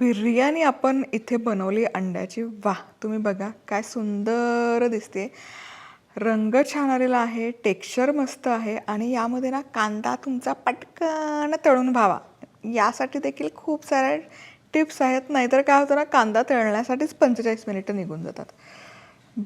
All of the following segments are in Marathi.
बिर्याणी आपण इथे बनवली अंड्याची. वा तुम्ही बघा काय सुंदर दिसते. रंग छान आलेला आहे टेक्स्चर मस्त आहे आणि यामध्ये ना कांदा तुमचा पटकन तळून व्हावा. यासाठी देखील खूप साऱ्या टिप्स आहेत नाहीतर काय होतं ना कांदा तळण्यासाठीच पंचेचाळीस मिनिटं निघून जातात.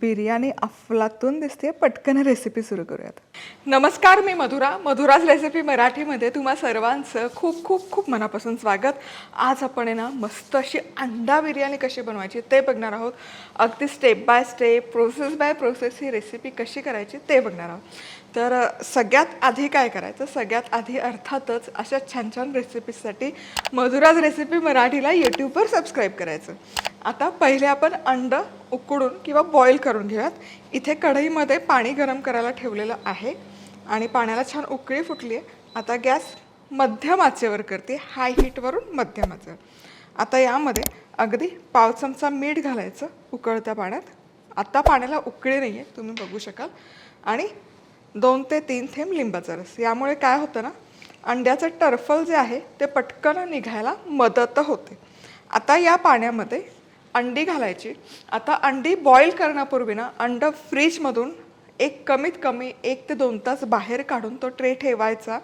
बिर्याणी अफलातून दिसते पटकन रेसिपी सुरू करूयात. नमस्कार मी मधुरा. मधुराज रेसिपी मराठीमध्ये तुम्हा सर्वांचं खूप खूप खूप मनापासून स्वागत. आज आपण आहे ना मस्त अशी अंडा बिर्याणी कशी बनवायची ते बघणार आहोत. अगदी step by step process by process he recipe कशी करायची ते बघणार आहोत. तर सगळ्यात आधी काय करायचं? सगळ्यात आधी अर्थातच अशा छान छान रेसिपीजसाठी मधुराज रेसिपी मराठीला यूट्यूबवर सबस्क्राईब करायचं. आता पहिले आपण अंड उकडून किंवा बॉईल करून घेऊयात. इथे कढईमध्ये पाणी गरम करायला ठेवलेलं आहे आणि पाण्याला छान उकळी फुटली आहे आता गॅस मध्यम आचेवर करते हाय हीटवरून मध्यम आचेवर. आता यामध्ये अगदी पाव चमचा मीठ घालायचं उकळत्या पाण्यात. आता पाण्याला उकळी नाही आहे तुम्ही बघू शकाल. आणि दोन ते तीन थेंब लिंबाचा रस. यामुळे काय होतं ना अंड्याचं टर्फल जे आहे ते पटकन निघायला मदत होते. आता या पाण्यामध्ये अंडी घालायची. आता अंडी बॉईल करण्यापूर्वी ना अंड फ्रीजमधून एक कमीत कमी एक ते दोन तास बाहेर काढून तो ट्रे ठेवायचा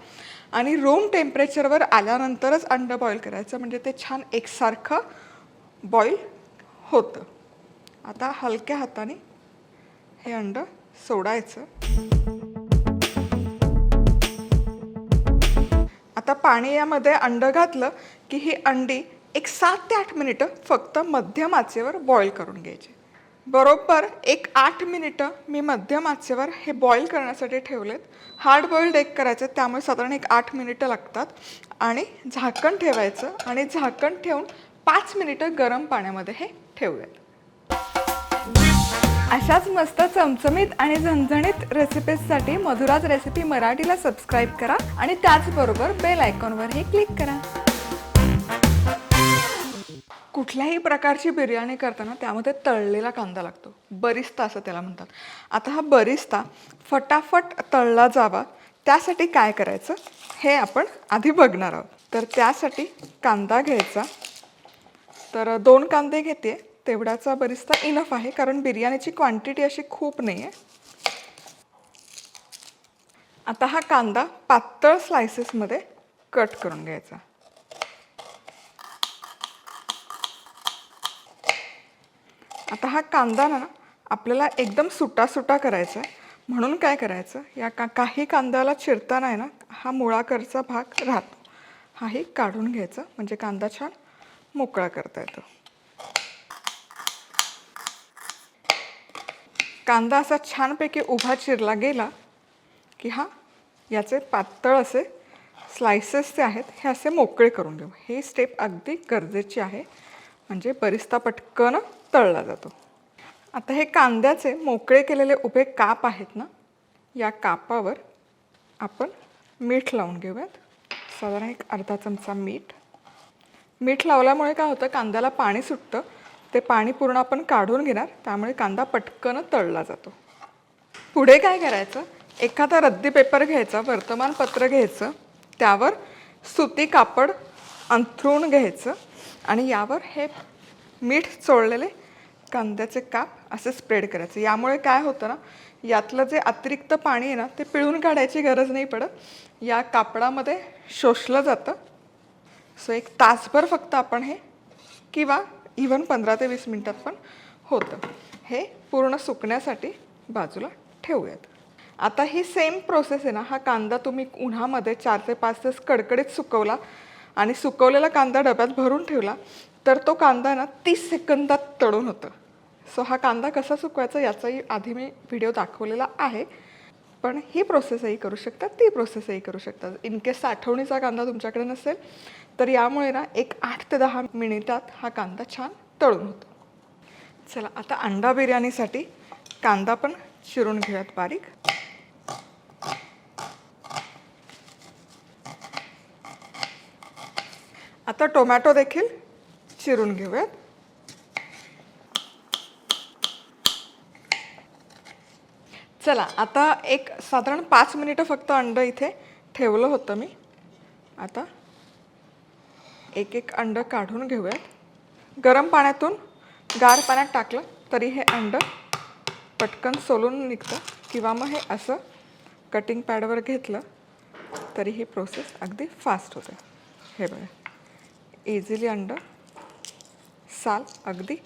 आणि रूम टेम्परेचरवर आल्यानंतरच अंड बॉईल करायचं. म्हणजे ते छान एकसारखं बॉईल होतं. आता हलक्या हाताने हे अंड सोडायचं. आता पाणी यामध्ये अंडं घातलं की ही अंडी एक सात ते आठ मिनिटं फक्त मध्यम आचेवर बॉईल करून घ्यायची. बरोबर एक आठ मिनिटं मी मध्यम आचेवर हे बॉईल करण्यासाठी ठेवलेत. हार्ड बॉईल्ड एग करायचे त्यामुळे साधारण एक आठ मिनिटं लागतात. आणि झाकण ठेवायचं आणि झाकण ठेवून पाच मिनिटं गरम पाण्यामध्ये हे ठेवूयात. अशाच मस्त चमचमीत आणि झणझणीत रेसिपीजसाठी मधुराज रेसिपी मराठीला सबस्क्राईब करा आणि त्याचबरोबर बेल आयकॉनवरही क्लिक करा. कुठल्याही प्रकारची बिर्याणी करताना त्यामध्ये तळलेला कांदा लागतो. बरिस्ता असं त्याला म्हणतात. आता हा बरिस्ता फटाफट तळला जावा. त्यासाठी काय करायचं? हे आपण आधी बघणार आहोत. तर त्यासाठी कांदा घ्यायचा. तर दोन कांदे घेते. तेवढाचा बरिस्ता इनफ आहे कारण बिर्याणीची क्वांटिटी अशी खूप नाही आहे आता हा कांदा पातळ स्लायसेसमध्ये कट करून घ्यायचा. आता हा कांदा ना आपल्याला एकदम सुटा सुटा करायचा आहे म्हणून काय करायचं या का काही कांद्याला चिरताना आहे ना हा मुळाकरचा भाग राहतो. हाही काढून घ्यायचा म्हणजे कांदा छान मोकळा करता येतो. कांदा असा छानपैकी उभा चिरला गेला की हा याचे पातळ असे स्लायसेस जे आहेत हे असे मोकळे करून घेऊ. ही स्टेप अगदी गरजेची आहे. म्हणजे बरिस्ता पटकन तळला जातो. आता हे कांद्याचे मोकळे केलेले उभे काप आहेत ना या कापावर आपण मीठ लावून घेऊयात. साधारण एक अर्धा चमचा मीठ. मीठ लावल्यामुळे काय होतं कांद्याला पाणी सुटतं. ते पाणी पूर्ण आपण काढून घेणार त्यामुळे कांदा पटकन तळला जातो. पुढे काय करायचं? एखादा रद्दी पेपर घ्यायचा वर्तमानपत्र घ्यायचं त्यावर सुती कापड अंथरून घ्यायचं आणि यावर हे मीठ चोळलेले कांद्याचे काप असे स्प्रेड करायचे. यामुळे काय होतं ना यातलं जे अतिरिक्त पाणी आहे ना ते पिळून काढायची गरज नाही पडत. या कापडामध्ये शोषलं जातं. सो एक तासभर फक्त आपण हे किंवा इवन पंधरा ते वीस मिनटात पण होतं. हे पूर्ण सुकण्यासाठी बाजूला ठेवूयात. आता ही सेम प्रोसेस आहे ना हा कांदा तुम्ही उन्हामध्ये चार ते पाच तास कडकडीत सुकवला आणि सुकवलेला कांदा डब्यात भरून ठेवला तर तो कांदा ना तीस सेकंदात तळून होतं. सो हा कांदा कसा सुकवायचा याचाही आधी मी व्हिडिओ दाखवलेला आहे. पण ही प्रोसेसही करू शकतात ती प्रोसेसही करू शकतात इन केस साठवणीचा कांदा तुमच्याकडे नसेल तर यामुळे ना एक आठ ते दहा मिनिटात हा कांदा छान तळून होतो. चला आता अंडा बिर्याणीसाठी कांदा पण चिरून घेऊयात बारीक. आता टोमॅटो देखील चिरून घेऊयात. चला आता एक साधारण पाच मिनिटं फक्त अंड इथे ठेवलं होतं मी. आता एक एक अंडं काढून घेऊयात. गरम पाण्यातून गार पाण्यात टाकलं तरी हे अंडं पटकन सोलून निघतं. किंवा मग हे असं कटिंग पॅडवर घेतलं तरी ही प्रोसेस अगदी फास्ट होते. हे बघा. इझिली अंडं साल अगदी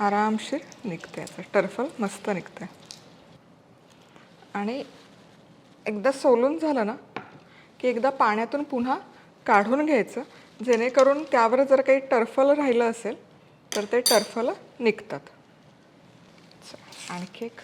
आरामशीर निघते याचं टर्फल मस्त निघतं आणि एकदा सोलून झालं ना की एकदा पाण्यातून पुन्हा काढून घ्यायचं. जेणेकरून त्यावर जर काही टर्फल राहिलं असेल तर ते टर्फल निघतात. आणखी एक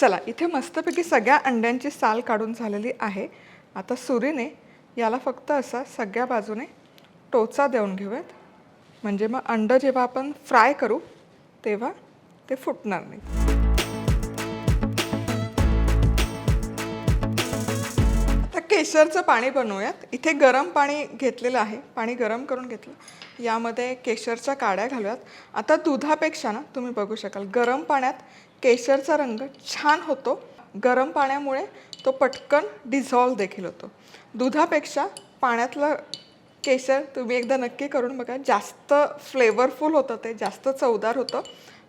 चला इथे मस्तपैकी सगळ्या अंड्यांची साल काढून झालेली आहे. आता सुरीने याला फक्त असा सगळ्या बाजूने टोचा देऊन घेऊयात. म्हणजे मग अंडं जेव्हा आपण फ्राय करू तेव्हा ते फुटणार नाही. आता केशरचं पाणी बनवूयात. इथे गरम पाणी घेतलेलं आहे. पाणी गरम करून घेतलं. यामध्ये केशरच्या काड्या घालूयात. आता दुधापेक्षा ना तुम्ही बघू शकाल गरम पाण्यात केशरचा रंग छान होतो. गरम पाण्यामुळे तो पटकन डिझॉल्व देखील होतो. दुधापेक्षा पाण्यातलं केशर तुम्ही एकदा नक्की करून बघा जास्त फ्लेवरफुल होतं ते जास्त चवदार होतं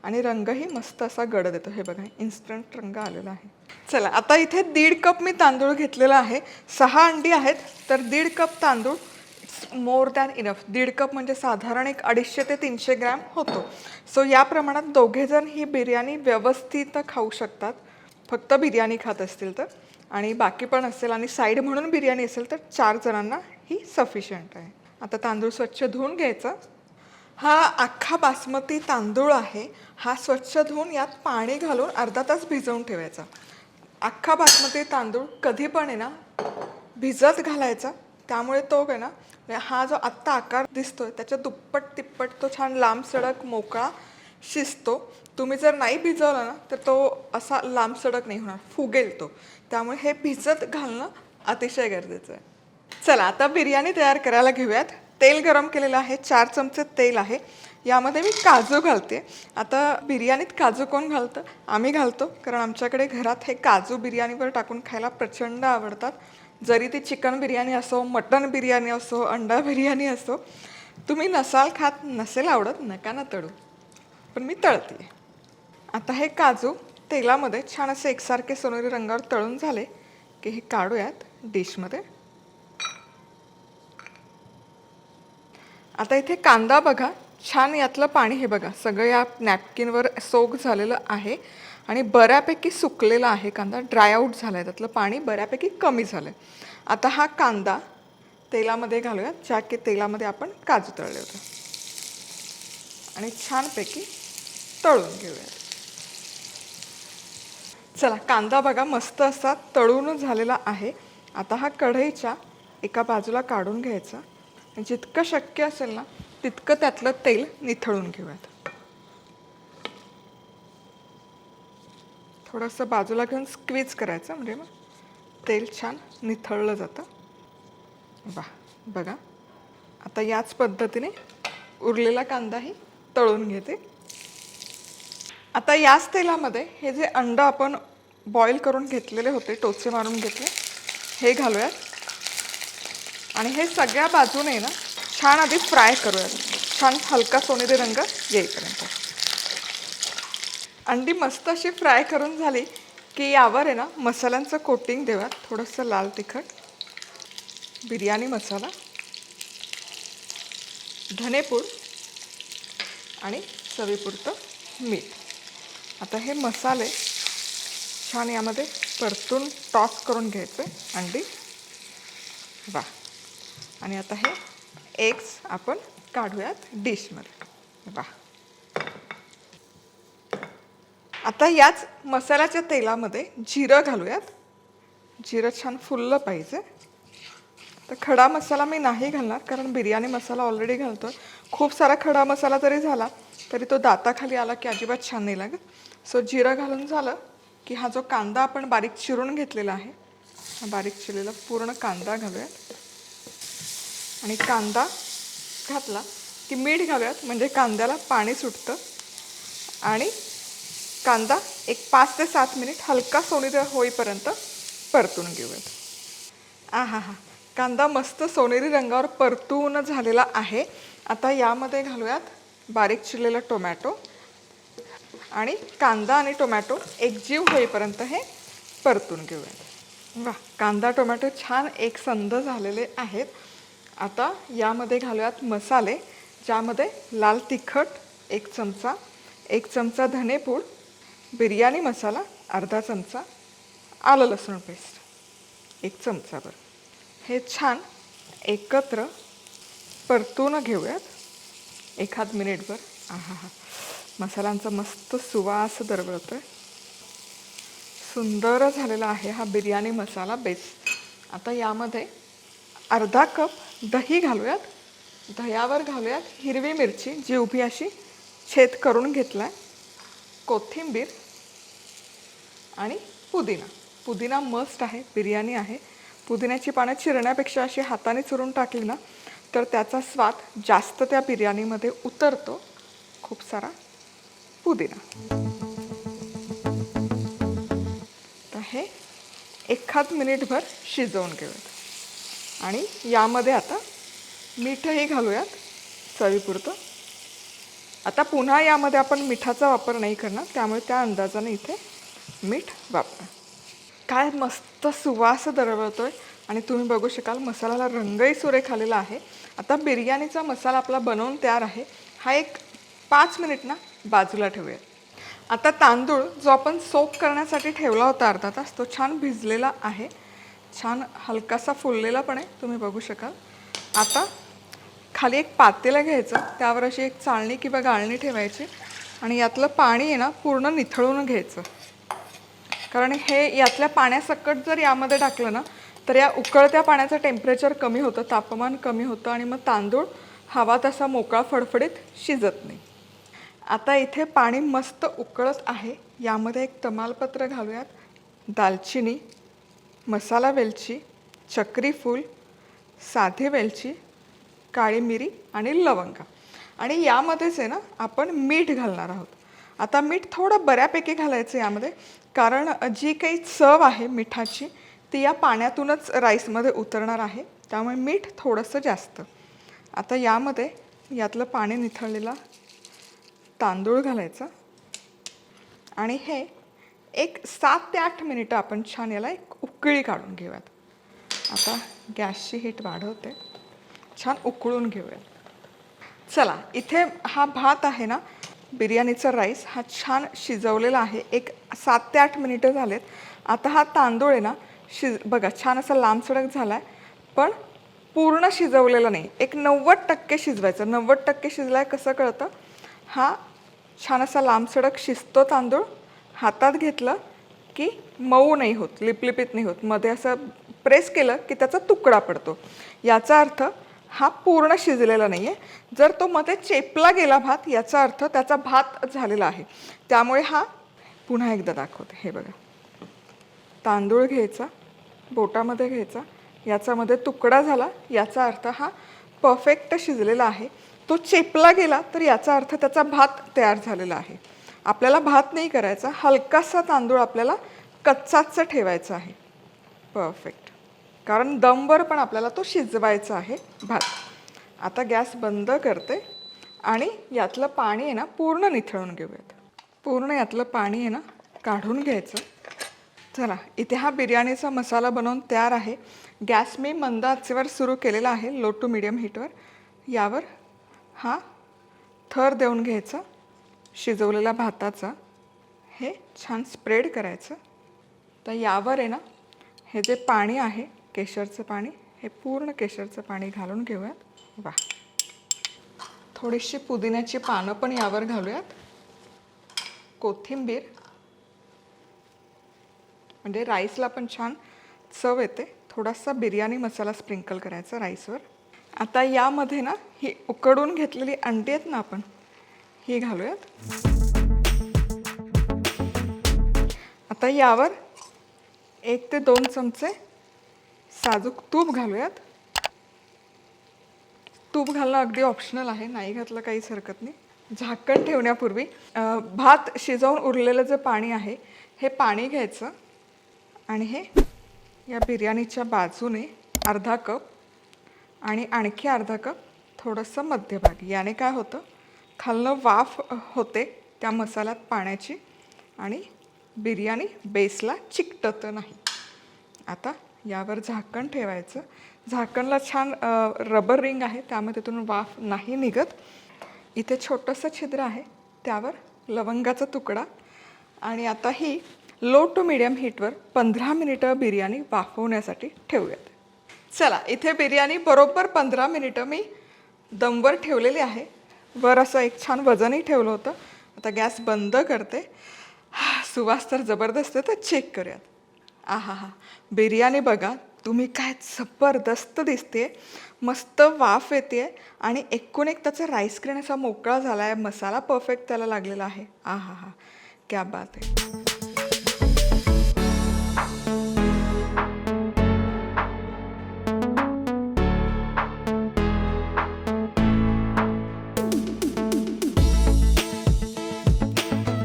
आणि रंगही मस्त असा गडद येतो हे बघा इन्स्टंट रंग आलेला आहे. चला आता इथे दीड कप मी तांदूळ घेतलेला आहे. सहा अंडी आहेत तर दीड कप तांदूळ मोर दॅन इनफ. दीड कप म्हणजे साधारण एक अडीचशे ते तीनशे ग्रॅम होतो. सो या प्रमाणात दोघेजण ही बिर्याणी व्यवस्थित खाऊ शकतात. फक्त बिर्याणी खात असतील तर. आणि बाकी पण असेल आणि साईड म्हणून बिर्याणी असेल तर चार जणांना ही सफिशियंट आहे. आता तांदूळ स्वच्छ धुवून घ्यायचा. हा अख्खा बासमती तांदूळ आहे. हा स्वच्छ धुवून यात पाणी घालून अर्धा तास भिजवून ठेवायचा. अख्खा बासमती तांदूळ कधी पण आहे ना भिजत घालायचा. त्यामुळे तो काय ना म्हणजे हा जो आत्ता आकार दिसतोय त्याच्या दुप्पट तिप्पट तो छान लांब सडक मोकळा शिजतो तुम्ही जर नाही भिजवला ना तर तो असा लांब सडक नाही होणार फुगेल तो. त्यामुळे हे भिजत घालणं अतिशय गरजेचं आहे. चला आता बिर्याणी तयार करायला घेऊयात. तेल गरम केलेलं आहे चार चमचे तेल आहे. यामध्ये मी काजू घालते. आता बिर्याणीत काजू कोण घालतं? आम्ही घालतो कारण आमच्याकडे घरात हे काजू बिर्याणीवर टाकून खायला प्रचंड आवडतात. जरी ती चिकन बिर्याणी असो मटन बिर्याणी असो अंडा बिर्याणी असो तुम्ही नसाल खात नसेल आवडत नका ना तळू पण मी तळते. आता हे काजू तेलामध्ये छान असे एकसारखे सोनेरी रंगावर तळून झाले की हे काढूयात डिशमध्ये. आता इथे कांदा बघा. छान यातलं पाणी हे बघा. सगळं या नॅपकिनवर सोक झालेलं आहे. आणि बऱ्यापैकी सुकलेला आहे कांदा ड्राय आऊट झाला आहे त्यातलं पाणी बऱ्यापैकी कमी झालं आहे आता हा कांदा तेलामध्ये घालूयात ज्या की तेलामध्ये आपण काजू तळले होते. आणि छानपैकी तळून घेऊयात. चला कांदा बघा मस्त असा तळून झालेला आहे. आता हा कढईच्या एका बाजूला काढून घ्यायचा. आणि जितकं शक्य असेल ना तितकं त्यातलं तेल निथळून घेऊयात. थोडंसं बाजूला घेऊन स्क्वीज करायचं म्हणजे मग तेल छान निथळलं जातं. वा बघा. आता याच पद्धतीने उरलेला कांदाही तळून घेते. आता याच तेलामध्ये हे जे अंड आपण बॉईल करून घेतलेले होते टोचे मारून घेतले हे घालूयात. आणि हे सगळ्या बाजूने ना छान आधी फ्राय करूयात. छान हलका सोनेरी रंग येईपर्यंत. अंडी मस्त अशी फ्राय करून झाली की यावर आहे ना मसाल्यांचं कोटिंग देऊयात थोडंसं लाल तिखट बिर्याणी मसाला धनेपूड आणि चवीपुरतं मीठ. आता हे मसाले छान यामध्ये परतून टॉस करून घ्यायचे अंडी. वा. आणि आता हे एग्स आपण काढूयात डिशमध्ये. वा. आता याच मसाल्याच्या तेलामध्ये जिरं घालूयात. जिरं छान फुललं पाहिजे. तर खडा मसाला मी नाही घालणार कारण बिर्याणी मसाला ऑलरेडी घालतो खूप सारा खडा मसाला जरी झाला तरी तो दाताखाली आला की अजिबात छान नाही लागत. सो जिरं घालून झालं की हा जो कांदा आपण बारीक चिरून घेतलेला आहे हा बारीक चिरलेला पूर्ण कांदा घालूयात. आणि कांदा घातला की मीठ घालूयात म्हणजे कांद्याला पाणी सुटतं. आणि कांदा एक पाच ते सात मिनिट हलका सोनेरी होईपर्यंत परतून घेऊयात. आ हा हा कांदा मस्त सोनेरी रंगावर परतून झालेला आहे. आता यामध्ये घालूयात बारीक चिरलेला टोमॅटो आणि कांदा आणि टोमॅटो एकजीव होईपर्यंत हे परतून घेऊयात. वा कांदा टोमॅटो छान एकसंध झालेले आहेत. आता यामध्ये घालूयात मसाले ज्यामध्ये लाल तिखट एक चमचा एक चमचा धनेपूड बिर्याणी मसाला अर्धा चमचा आलं लसूण पेस्ट एक चमचाभर हे छान एकत्र परतून घेऊयात. एखाद मिनिटभर आहा हा. मसाल्यांचा मस्त सुवास दरवळतोय. सुंदर झालेला आहे हा बिर्याणी मसाला बेस आता यामध्ये अर्धा कप दही घालूयात. दह्यावर घालूयात हिरवी मिरची जी उभी अशी छेद करून घेतला आहे कोथिंबीर आणि पुदिना. पुदिना मस्ट आहे बिर्याणी आहे. पुदिन्याची पानं चिरण्यापेक्षा अशी हाताने चुरून टाकली ना तर त्याचा स्वाद जास्त त्या बिर्याणीमध्ये उतरतो. खूप सारा पुदिना. तर हे एखाद मिनिटभर शिजवून घेऊयात. आणि यामध्ये आता मीठही घालूयात चवीपुरतं. आता पुन्हा यामध्ये आपण मिठाचा वापर नाही करणार त्यामुळे त्या अंदाजाने इथे मीठ वापरा. काय मस्त सुवास दरवळतो आहे आणि तुम्ही बघू शकाल मसाल्याला रंगही सुरेख आलेला आहे. आता बिर्याणीचा मसाला आपला बनवून तयार आहे. हा एक पाच मिनिट ना बाजूला ठेवूया. आता तांदूळ जो आपण सोप करण्यासाठी ठेवला होता अर्धा तास तो छान भिजलेला आहे. छान हलकासा फुललेला पण आहे. तुम्ही बघू शकाल. आता खाली एक पातेलं घ्यायचं. त्यावर अशी एक चाळणी किंवा गाळणी ठेवायची. आणि यातलं पाणी आहे ना पूर्ण निथळून घ्यायचं. कारण हे यातल्या पाण्यासकट जर यामध्ये टाकलं ना तर या उकळत्या पाण्याचं टेम्परेचर कमी होतं तापमान कमी होतं आणि मग तांदूळ हवा तसा मोकळा फडफडीत शिजत नाही. आता इथे पाणी मस्त उकळत आहे. यामध्ये एक तमालपत्र घालूयात. दालचिनी मसाला वेलची चक्री फूल वेलची काळी मिरी आणि लवंगा. आणि यामध्येच आहे ना आपण मीठ घालणार आहोत. आता मीठ थोडं बऱ्यापैकी घालायचं यामध्ये. कारण जी काही चव आहे मिठाची ती या पाण्यातूनच राईसमध्ये उतरणार आहे. त्यामुळे मीठ थोडंसं जास्त. आता यामध्ये यातलं पाणी निथळलेला तांदूळ घालायचा. आणि हे एक सात ते आठ मिनिटं आपण छान याला एक उकळी काढून घेऊयात. आता गॅसची हीट वाढवते. छान उकळून घेऊयात. चला इथे हा भात आहे ना बिर्याणीचा राईस हा छान शिजवलेला आहे. एक सात ते आठ मिनिटं झालेत. आता हा तांदूळ आहे ना शिज बघा छान असा लांबसडक झाला आहे पण पूर्ण शिजवलेला नाही. एक नव्वद टक्के शिजवायचं. नव्वद टक्के शिजलाय कसं कळतं? हा छान असा लांबसडक शिजतो तांदूळ. हातात घेतलं की मऊ नाही होत लिपलिपीत नाही होत. मध्ये असं प्रेस केलं की त्याचा तुकडा पडतो. याचा अर्थ हा पूर्ण शिजलेला नाही आहे जर तो मध्ये चेपला गेला भात याचा अर्थ त्याचा भात झालेला आहे. त्यामुळे हा पुन्हा एकदा दाखवते. हे बघा. तांदूळ घ्यायचा बोटामध्ये घ्यायचा याच्यामध्ये तुकडा झाला याचा अर्थ हा परफेक्ट शिजलेला आहे. तो चेपला गेला तर याचा अर्थ त्याचा भात तयार झालेला आहे. आपल्याला भात नाही करायचा हलकासा तांदूळ आपल्याला कच्चाच ठेवायचा आहे. परफेक्ट कारण दमवर पण आपल्याला तो शिजवायचा आहे भात. आता गॅस बंद करते आणि यातलं पाणी आहे ना पूर्ण निथळून घेऊयात. पूर्ण यातलं पाणी आहे ना काढून घ्यायचं. चला इथे हा बिर्याणीचा मसाला बनवून तयार आहे. गॅस मी मंद आचेवर सुरू केलेला आहे लो टू मिडियम हीटवर यावर हा थर देऊन घ्यायचा शिजवलेला भाताचा. हे छान स्प्रेड करायचं. तर यावर आहे ना हे जे पाणी आहे केशरचं पाणी हे पूर्ण केशरचं पाणी घालून घेऊयात. वा थोडीशी पुदिन्याची पानं पण यावर घालूयात. कोथिंबीर. म्हणजे राईसला पण छान चव येते. थोडासा बिर्याणी मसाला स्प्रिंकल करायचा राईसवर. आता यामध्ये ना ही उकडून घेतलेली अंडी आहेत ना आपण ही घालूयात. आता यावर एक ते दोन चमचे साजूक तूप घालूयात. तूप घालणं अगदी ऑप्शनल आहे नाही घातलं काहीच हरकत नाही. झाकण ठेवण्यापूर्वी भात शिजवून उरलेलं जे पाणी आहे हे पाणी घ्यायचं आणि हे या बिर्याणीच्या बाजूने अर्धा कप आणि आणखी अर्धा कप थोडंसं मध्यभागी. याने काय होतं? खालनं वाफ होते त्या मसाल्यात पाण्याची आणि बिर्याणी बेसला चिकटत नाही. आता यावर झाकण ठेवायचं. झाकणला छान रबर रिंग आहे त्यामुळे तिथून वाफ नाही निघत. इथे छोटंसं छिद्र आहे त्यावर लवंगाचा तुकडा आणि आता ही लो टू मिडियम हीटवर पंधरा मिनिटं बिर्याणी वाफवण्यासाठी ठेवूयात. चला इथे बिर्याणी बरोबर पंधरा मिनिटं मी दमवर ठेवलेली आहे. वर असं एक छान वजनही ठेवलं होतं. आता गॅस बंद करते. हा, सुवास तर जबरदस्त आहे तर चेक करूयात. आहा हा बिर्याणी बघा तुम्ही काय जबरदस्त दिसते मस्त वाफ येते आणि एकूण एक त्याचा राईस ग्रेन असा मोकळा झाला आहे मसाला परफेक्ट त्याला लागलेला आहे. आहा हा क्या बात आहे.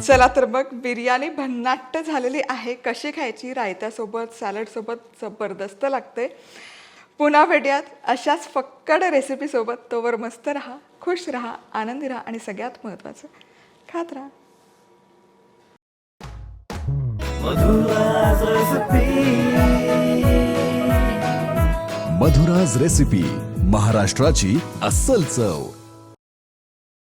चला तर मग बिर्याणी भन्नाट्ट झालेली आहे. कशी खायची? रायत्यासोबत सॅलडसोबत जबरदस्त लागते. पुन्हा भेटूयात. अशाच फक्कड रेसिपीसोबत. तोवर मस्त राहा खुश राहा आनंदी राहा आणि सगळ्यात महत्त्वाचं खात राहा. मधुराज रेसिपी. महाराष्ट्राची अस्सल चव.